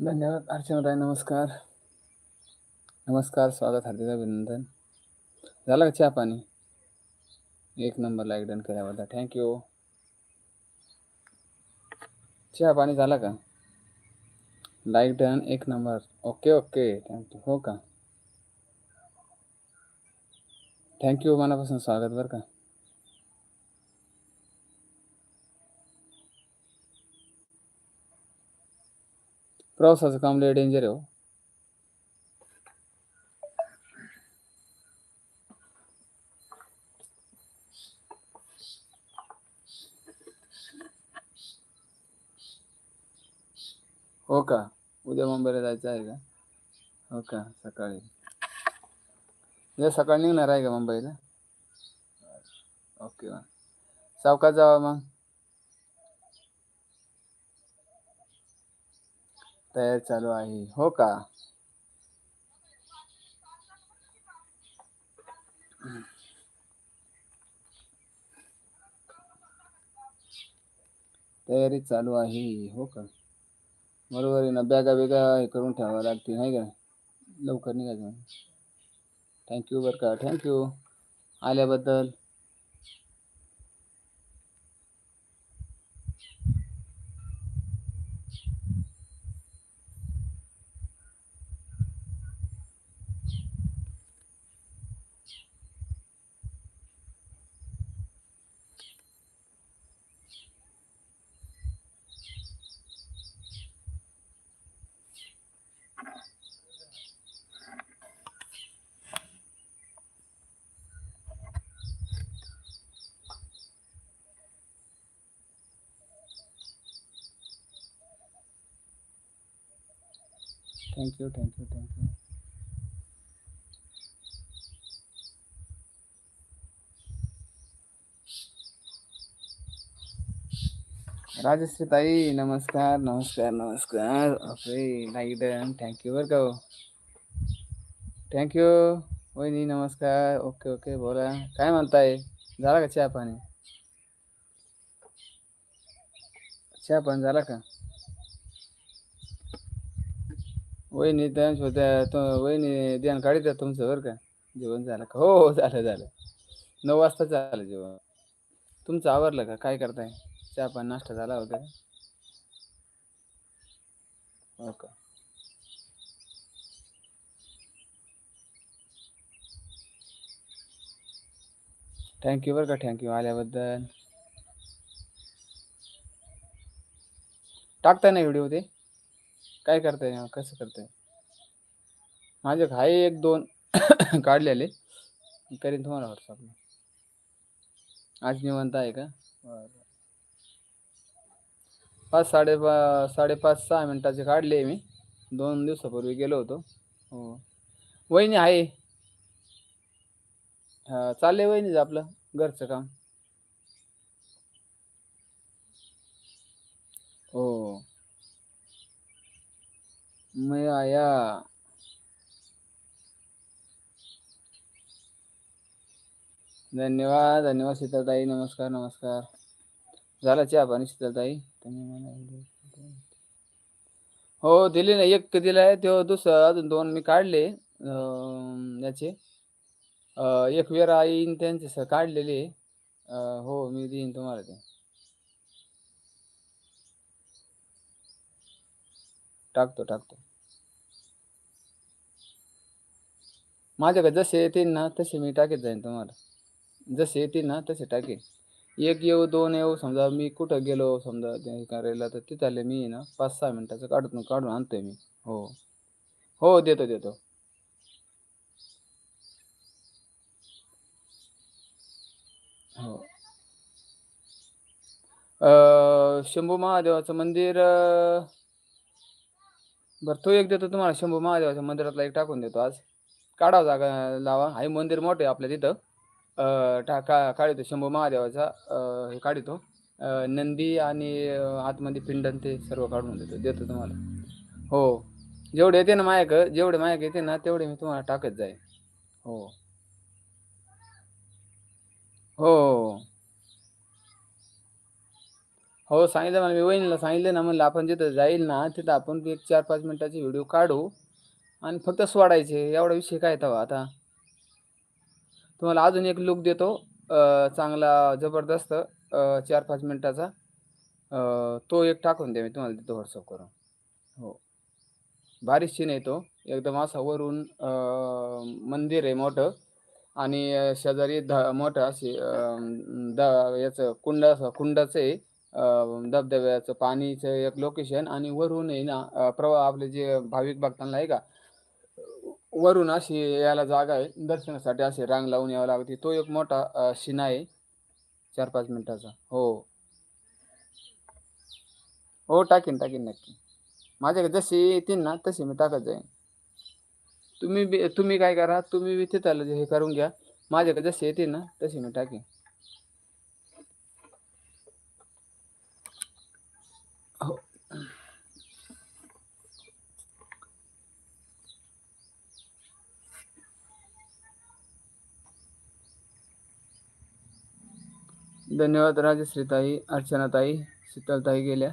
धन्यवाद अर्चना राय नमस्कार. नमस्कार स्वागत हार्दिक अभिनंदन. झालं का चहा पाणी? एक नंबर लाईक डन केल्याबद्दल थँक्यू चहा पाणी झाला का? लाईक डन एक number. Okay okay thank you हो का? थँक्यू मनापासून स्वागत बरं का? प्रवासाचं काम लय डेंजर आहे हो. हो का? उद्या मुंबईला जायचं आहे का? हो का? सकाळी. उद्या सकाळी निघणार आहे का मुंबईला? ओके मग. सावका जावा मग. तयारी चालू आहे. हो का? तयारी चालू आहे. हो का? बरोबर आहे ना. बॅगा बेगा हे करून ठेवावं लागते नाही का? लवकर निघायचं थँक्यू बरं का. थँक्यू आल्याबद्दल. थँक्यू थँक्यू थँक्यू राजश्री ताई नमस्कार नमस्कार नमस्कार। अरे लाइट थँक्यू बरं का हो थँक्यू वहिनी नमस्कार। ओके ओके बोला। काय म्हणताय झाला का चहा पाणी? चहा पाणी झाला का? वहिनी त्यांच्या होत्या तो वहिनी ध्यान काढित तुमचं बरं का? जेवण झालं का? हो हो झालं झालं. नऊ वाजता झालं जेवण. तुमचं आवरलं का? काय करताय? चहा पण नाश्ता झाला होता हो का? थँक्यू बरं का थँक्यू आल्याबद्दल. टाकताय ना व्हिडिओ ते? काय करताय? कसं करताय? माझे आहे एक दोन काढलेले. मी करीन तुम्हाला व्हॉट्सअपला आज निवंत आहे का? पाच साडे पा साडेपाच सहा मिनटाचे काढले मी. दोन दिवसापूर्वी गेलो होतो. हो. वहिनी आहे. हा वहिनीच आपलं घरचं काम हो मैं आया। धन्यवाद धन्यवाद शीतलताई नमस्कार नमस्कार। झाला चहा पाणी शीतलताई? हो दिले ना एक दिलाय तो दुसरं अजून दोन मी काढले याचे. एक वेळ आईन त्यांचे काढलेले हो मी देईन तुम्हाला ते. टाकतो टाकतो. माझ्याकडे जसे येतील ना तसे मी टाकीत जाईन तुम्हाला. जसे येतील ना तसे टाकेन. एक येऊ दोन येऊ समजा मी कुठं गेलो समजा ते करायला तर तिथले मी ना पाच सहा मिनटाचं काढून काढून आणतोय मी. हो. हो देतो देतो. हो. शंभू महादेवाचं मंदिर बरं तो एक देतो तुम्हाला. शंभू महादेवाच्या मंदिरातला एक टाकून देतो आज. काढा जागा लावा. आहे मंदिर मोठं आहे आपल्या तिथं. टा का काढितो शंभू महादेवाचा. हे काढितो. नंदी आणि आतमध्ये पिंडन ते सर्व काढून देतो. देतो तुम्हाला. हो. जेवढे येते ना मायक जेवढे मायक येते ना तेवढे मी तुम्हाला टाकत जाईल हो. हो. हो सांगितलं मला. मी वहिनीला सांगितलं ना म्हणलं आपण जिथं जाईल ना तिथं आपण एक चार पाच मिनिटाची व्हिडिओ काढू. आणि फक्त सोडायचे एवढा विषय काय तेव्हा आता? तुम्हाला अजून एक लुक देतो. चांगला जबरदस्त चार पाच मिनटाचा. तो एक टाकून द्या मी तुम्हाला देतो व्हॉट्सअप करून. हो. भारी सीन आहे तो. एकदम असा वरून मंदिर आहे मोठं. आणि शेजारी ध मोठं असे द याचं कुंड असं कुंडाचं आहे. धबधब्याचं पाणीचं एक लोकेशन आणि वरून आहे ना प्रवा प्रवाह आपले जे भाविक भक्तांना आहे का वरून अशी याला जागा आहे. दर्शनासाठी असे रांग लावून यावं लागते. तो एक मोठा अं, आहे. चार पाच मिनिटाचा. हो. हो टाकीन टाकीन नक्की. माझ्याकडे जसे येतील ना तसे मी टाकत जाईन. तुम्ही बी तुम्ही काय करा तुम्ही बी तिथं हे करून घ्या. माझ्याकडे जसे येतील ना तसे मी टाकेन. धन्यवाद राजश्रीताई अर्चनाताई शीतलताई गेल्या.